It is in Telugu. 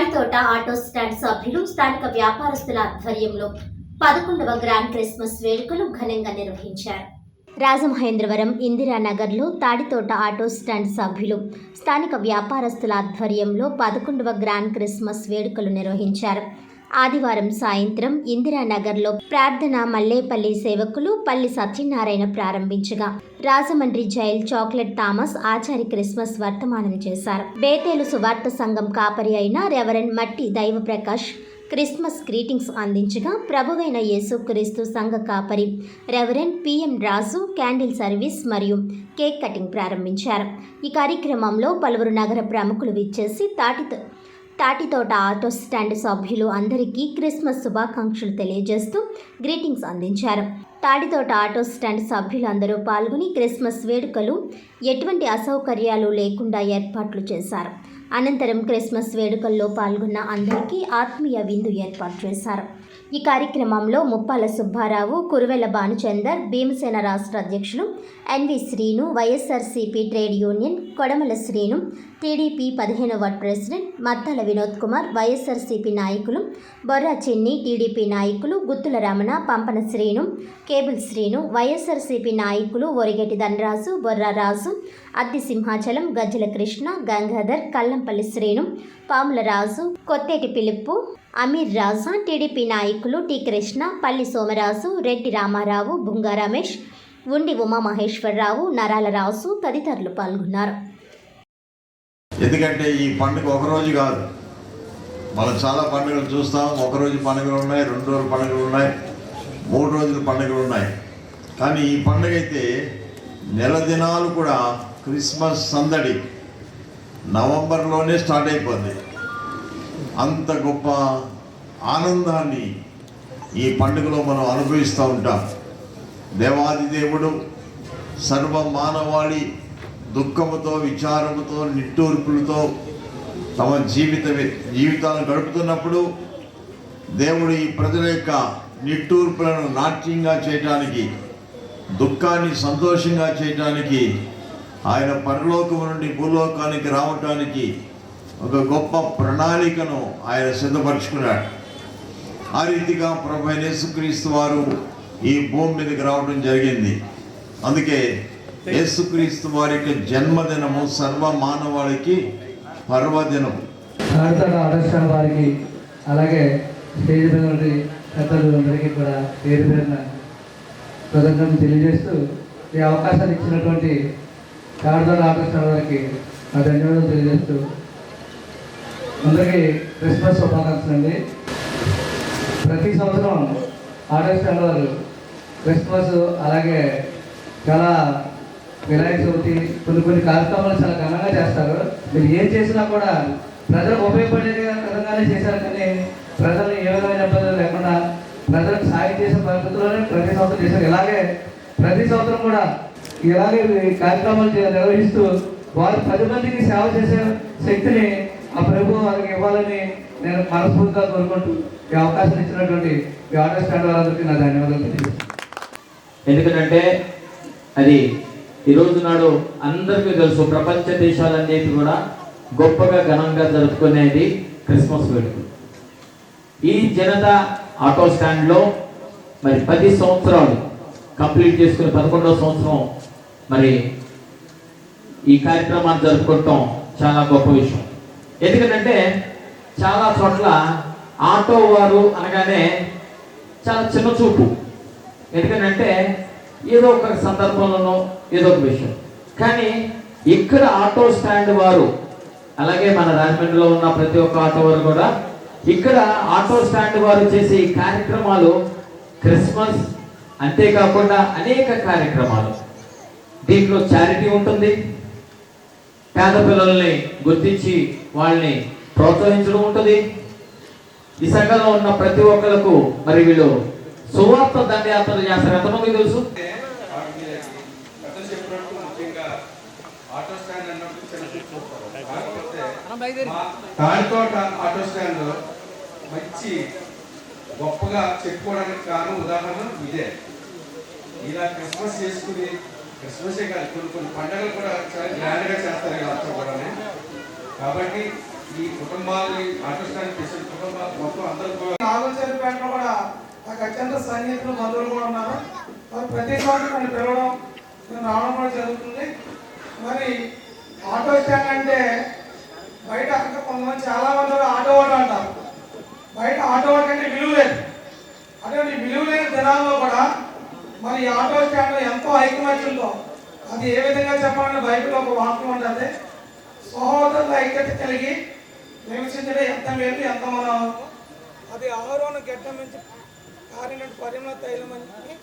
తాడితోట ఆటో స్టాండ్ సభ్యులు స్థానిక వ్యాపారస్తుల ఆధ్వర్యంలో పదకొండవ గ్రాండ్ క్రిస్మస్ వేడుకలు ఘనంగా నిర్వహించారు. రాజమహేంద్రవరం ఇందిరానగర్లో తాడితోట ఆటో స్టాండ్ సభ్యులు స్థానిక వ్యాపారస్తుల ఆధ్వర్యంలో పదకొండవ గ్రాండ్ క్రిస్మస్ వేడుకలు నిర్వహించారు. ఆదివారం సాయంత్రం ఇందిరానగర్లో ప్రార్థన మల్లేపల్లి సేవకులు Palli Satyanarayana ప్రారంభించగా Rajahmundry jail chocolate Thomas Achari Christmas వర్తమానం చేశారు. బేతేలు సువార్త సంఘం కాపరి అయిన రెవరెండ్ మట్టి దైవప్రకాష్ క్రిస్మస్ గ్రీటింగ్స్ అందించగా ప్రభువైన యేసుక్రీస్తు సంఘ కాపరి reverend P M Raju candle service మరియు కేక్ కటింగ్ ప్రారంభించారు. ఈ కార్యక్రమంలో పలువురు నగర ప్రముఖులు విచ్చేసి తాటితో తాటితోట ఆటో స్టాండ్ సభ్యులు అందరికీ క్రిస్మస్ శుభాకాంక్షలు తెలియజేస్తూ గ్రీటింగ్స్ అందించారు. తాడితోట ఆటో స్టాండ్ సభ్యులందరూ పాల్గొని క్రిస్మస్ వేడుకలు ఎటువంటి అసౌకర్యాలు లేకుండా ఏర్పాట్లు చేశారు. అనంతరం క్రిస్మస్ వేడుకల్లో పాల్గొన్న అందరికీ ఆత్మీయ విందు ఏర్పాటు చేశారు. ఈ కార్యక్రమంలో ముప్పాల సుబ్బారావు కురువెల భానుచందర్ భీమసేన రాష్ట్ర అధ్యక్షులు NV Srinu YSRCP trade union Kodamala Srinu TDP పదిహేనవ ward president Mattala Vinod Kumar YSRCP నాయకులు బొర్రా చిన్ని టీడీపీ నాయకులు గుత్తుల రమణ పంపన శ్రీను కేబుల్ శ్రీను వైఎస్ఆర్సీపీ నాయకులు ఒరిగేటి ధనరాజు బొర్రా రాజు అద్ది సింహాచలం గజ్జల కృష్ణ గంగాధర్ కల్లంపల్లి శ్రీను పాముల రాజు కొత్తేటి పిలుపు అమీర్ రాజా టీడీపీ నాయకులు టి కృష్ణ పల్లి సోమరాజు రెడ్డి రామారావు బుంగా రమేష్ ఉండి ఉమామహేశ్వరరావు నరాల రాజు తదితరులు పాల్గొన్నారు. ఎందుకంటే ఈ పండుగ ఒకరోజు కాదు. మనం చాలా పండుగలు చూస్తాం. ఒకరోజు పండుగలు ఉన్నాయి రెండు రోజుల పండుగలు ఉన్నాయి మూడు రోజుల పండుగలు ఉన్నాయి. కానీ ఈ పండుగ అయితే నెల దినాలు కూడా క్రిస్మస్ సందడి నవంబర్లోనే స్టార్ట్ అయిపోతుంది అంత గొప్ప ఆనందాన్ని ఈ పండుగలో మనం అనుభవిస్తూ ఉంటాం. దేవాది దేవుడు సర్వ మానవాళి దుఃఖముతో విచారముతో నిట్టూర్పులతో తమ జీవిత జీవితాలను గడుపుతున్నప్పుడు దేవుడు ఈ ప్రజల యొక్క నిట్టూర్పులను నాట్యంగా చేయటానికి దుఃఖాన్ని సంతోషంగా చేయటానికి ఆయన పరలోకము నుండి భూలోకానికి రావటానికి ఒక గొప్ప ప్రణాళికను ఆయన సిద్ధపరచుకున్నాడు. ఆ రీతిగా ప్రభు యేసుక్రీస్తు వారు ఈ భూమి మీదకి రావడం జరిగింది. అందుకే యేసుక్రీస్తు వారి యొక్క జన్మదినము సర్వ మానవాళికి పర్వదినం. భారత ఆదర్శాల వారికి అలాగే స్టేజ్ మీద పెద్దలు అందరికీ కూడా పేరు పేరున కృతజ్ఞతలు తెలియజేస్తూ ఈ అవకాశాన్ని ఇచ్చినటువంటి భారత ఆదర్శాల వారికి నా ధన్యవాదాలు తెలియజేస్తూ అందరికీ క్రిస్మస్ శుభాకాంక్షలు అండి ప్రతి సంవత్సరం ఆటోస్ వారు క్రిస్మస్ అలాగే చాలా వినాయక చవితి కొన్ని కొన్ని కార్యక్రమాలు చాలా ఘనంగా చేస్తారు. మీరు ఏం చేసినా కూడా ప్రజలకు ఉపయోగపడే విధంగానే చేశారు కానీ ప్రజలు ఏ విధమైన ఇబ్బందులు లేకుండా ప్రజలకు సాయం చేసే పద్ధతిలోనే ప్రతి సంవత్సరం చేశారు. ఇలాగే ప్రతి సంవత్సరం కూడా ఇలాగే కార్యక్రమాలు నిర్వహిస్తూ వారు పది మందికి సేవ చేసే శక్తిని ఆ ప్రభు వారికి ఇవ్వాలని నేను మనస్ఫూర్తిగా కోరుకుంటూ ఈ అవకాశం ఇచ్చినటువంటి ఈ ఆర్డర్ స్టాండ్ వారందరికీ నా ధన్యవాదాలు తెలియజేస్తాను ఎందుకంటే అది ఈరోజు నాడు అందరికీ తెలుసు ప్రపంచ దేశాలన్నిటి కూడా గొప్పగా ఘనంగా జరుపుకునేది క్రిస్మస్ వేడుక ఈ జనతా ఆటో స్టాండ్లో మరి పది సంవత్సరాలు కంప్లీట్ చేసుకుని పదకొండవ సంవత్సరం మరి ఈ కార్యక్రమాన్ని జరుపుకోవటం చాలా గొప్ప విషయం. ఎందుకంటే చాలా చోట్ల ఆటో వారు అనగానే చాలా చిన్న చూపు. ఎందుకంటే ఏదో ఒక సందర్భంలోనో ఏదో ఒక విషయం. కానీ ఇక్కడ ఆటో స్టాండ్ వారు అలాగే మన రాజమండ్రిలో ఉన్న ప్రతి ఒక్క ఆటో వారు కూడా ఇక్కడ ఆటో స్టాండ్ వారు చేసే ఈ కార్యక్రమాలు క్రిస్మస్ అంతేకాకుండా అనేక కార్యక్రమాలు. దీంట్లో చారిటీ ఉంటుంది పేద పిల్లల్ని గుర్తించి వాళ్ళని ప్రోత్సహించడం ఉంటుంది. ఈ సంఘంలో ఉన్న ప్రతి ఒక్కరికి మరి వీళ్ళు సువార్త దండయాత్రలు చేస్తారు. ఎంతమందికి తెలుసు? తాడితోట ఆటో స్టాండ్ మంచి గొప్పగా చెప్పుకోవడానికి కారణం ఉదాహరణ ఇదే. ఇలా క్రిస్మస్ చేసుకుని క్రిస్మసే కాదు కొన్ని కొన్ని పండుగలు కూడా చాలా గ్రాండ్గా చేస్తారు ఇలా అంతా కూడా. కాబట్టి ఈ కుటుంబాలని ఆటో చేసిన కుటుంబాలు మొత్తం అందరూ కూడా నాగోచరిపేటలో కూడా నాకు అత్యంత సన్నిహితులు బంధువులు కూడా ఉన్నారు. మరి ప్రతి సంవత్సరం నన్ను పిలవడం నేను రావడం కూడా జరుగుతుంది. మరి ఆటో స్టాండ్ అంటే బయట అక్కడ కొంతమంది చాలా మంది ఆటో వాళ్ళు అంటారు బయట ఆటో ఓటు అంటే విలువ లేదు అటువంటి విలువ లేని దినాల్లో కూడా మరి ఈ ఆటో స్టాండ్ ఎంతో ఐకమత్యంతో అది ఏ విధంగా చెప్పాలంటే బైబిల్లో ఒక వాక్యం ఉండదు సహోదరుల ఐక్యత కలిగి నివసించడం ఎంత మేలు ఎంత మనం అది ఆహారం గడ్డ మంచి కారినట్టు పరిమళ తైలం అని